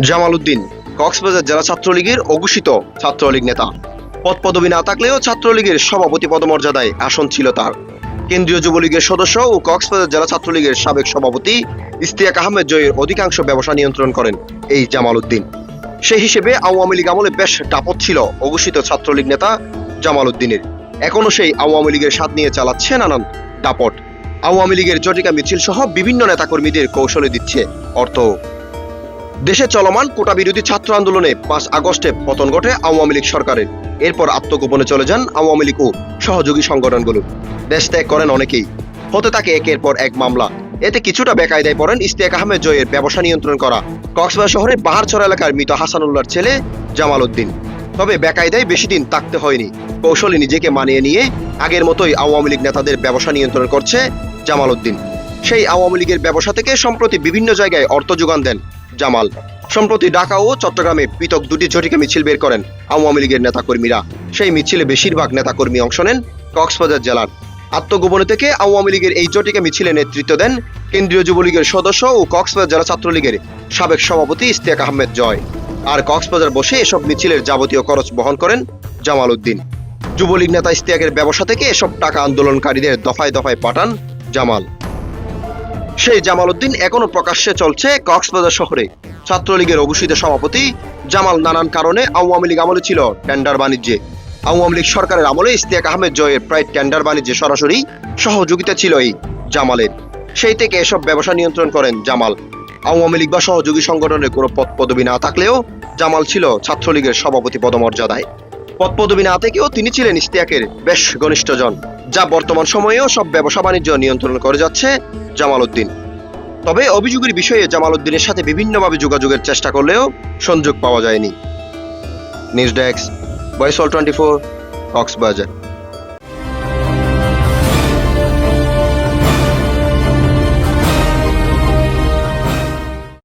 জামাল উদ্দিন কক্সবাজার জেলা ছাত্রলীগের অঘোষিত ছাত্রলীগ নেতা। পদ পদবি না থাকলেও ছাত্রলীগের সভাপতি পদমর্যাদায় আসন ছিল তার। কেন্দ্রীয় যুবলীগের সদস্য ও কক্সবাজার জেলা ছাত্রলীগের সাবেক সভাপতি ইস্তিয়াক আহমেদ জয়ের অধিকাংশ ব্যবসা নিয়ন্ত্রণ করেন এই জামাল উদ্দিন সেই হিসেবে আওয়ামী লীগ আমলে বেশ দাপট ছিল অঘোষিত ছাত্রলীগ নেতা জামাল উদ্দিনের এখনও সেই আওয়ামী লীগের স্বাদ নিয়ে চালাচ্ছে নানান দাপট। আওয়ামী লীগের জটিকা মিছিল সহ বিভিন্ন নেতাকর্মীদের কৌশলে দিচ্ছে অর্থ দেশে চলমান কোটা বিরোধী ছাত্র আন্দোলনে পাঁচ আগস্টে পতন ঘটে আওয়ামী লীগ সরকারের। এরপর আত্মগোপনে চলে যান আওয়ামী লীগ ও সহযোগী সংগঠনগুলো। দেশ ত্যাগ করেন অনেকেই। হতে থাকে একের পর এক মামলা। এতে কিছুটা বেকায়দায় পড়েন ইস্তিয়াক আহমেদ জয়ের ব্যবসা নিয়ন্ত্রণ করা। কক্সবাজার শহরের পাহাড়ছড়া এলাকার মৃত হাসানুল্লাহর ছেলে জামাল উদ্দিন। তবে বেকায়দায় বেশি দিন থাকতে হয়নি। কৌশলে নিজেকে মানিয়ে নিয়ে আগের মতোই আওয়ামী লীগ নেতাদের ব্যবসা নিয়ন্ত্রণ করছে জামাল উদ্দিন। সেই আওয়ামী লীগের ব্যবসা থেকে সম্প্রতি বিভিন্ন জায়গায় অর্থ যোগান দেন জামাল। সম্প্রতি ঢাকা ও চট্টগ্রামে পৃথক দুটি ঝটিকা মিছিল বের করেন আওয়ামী লীগের নেতাকর্মীরা। সেই মিছিলে বেশিরভাগ নেতাকর্মী অংশ নেন কক্সবাজার জেলার। আত্মগোপনে থেকে আওয়ামী লীগের এই জটিকা মিছিলে নেতৃত্ব দেন কেন্দ্রীয় যুবলীগের সদস্য ও কক্সবাজার জেলা ছাত্রলীগের সাবেক সভাপতি ইস্তিয়াক আহমেদ জয়। আর কক্সবাজার বসে এসব মিছিলের যাবতীয় খরচ বহন করেন জামাল উদ্দিন। যুবলীগ নেতা ইস্তিয়াকের ব্যবসা থেকে এসব টাকা আন্দোলনকারীদের দফায় দফায় পাঠান জামাল। সেই জামাল উদ্দিন এখনও প্রকাশ্যে চলছে কক্সবাজার শহরে। ছাত্রলীগের অঘোষিত সভাপতি জামাল নানান কারণে আওয়ামী লীগ আমলে ছিল টেন্ডার বাণিজ্যে। আওয়ামী লীগ সরকারের আমলে ইস্তিয়াক আহমেদ জয়ের প্রায় টেন্ডার বাণিজ্যে সরাসরি সহযোগিতা ছিল এই জামালের। সেই থেকে এসব ব্যবসা নিয়ন্ত্রণ করেন জামাল। আওয়ামী লীগ বা সহযোগী সংগঠনের কোনো পদ পদবি না থাকলেও জামাল ছিল ছাত্রলীগের সভাপতি পদমর্যাদায়। পদ পদবি না থেকেও তিনি ছিলেন ইস্তিয়াকের বেশ ঘনিষ্ঠজন যা বর্তমান সময়েও সব ব্যবসা বাণিজ্য নিয়ন্ত্রণ করে যাচ্ছে জামাল উদ্দিন। তবে অভিযোগের বিষয়ে জামাল উদ্দিনের সাথে বিভিন্নভাবে যোগাযোগের চেষ্টা করলেও সংযোগ পাওয়া যায়নি। নিউজ ডেস্ক বয়সল টোয়েন্টি ফোর, কক্সবাজার।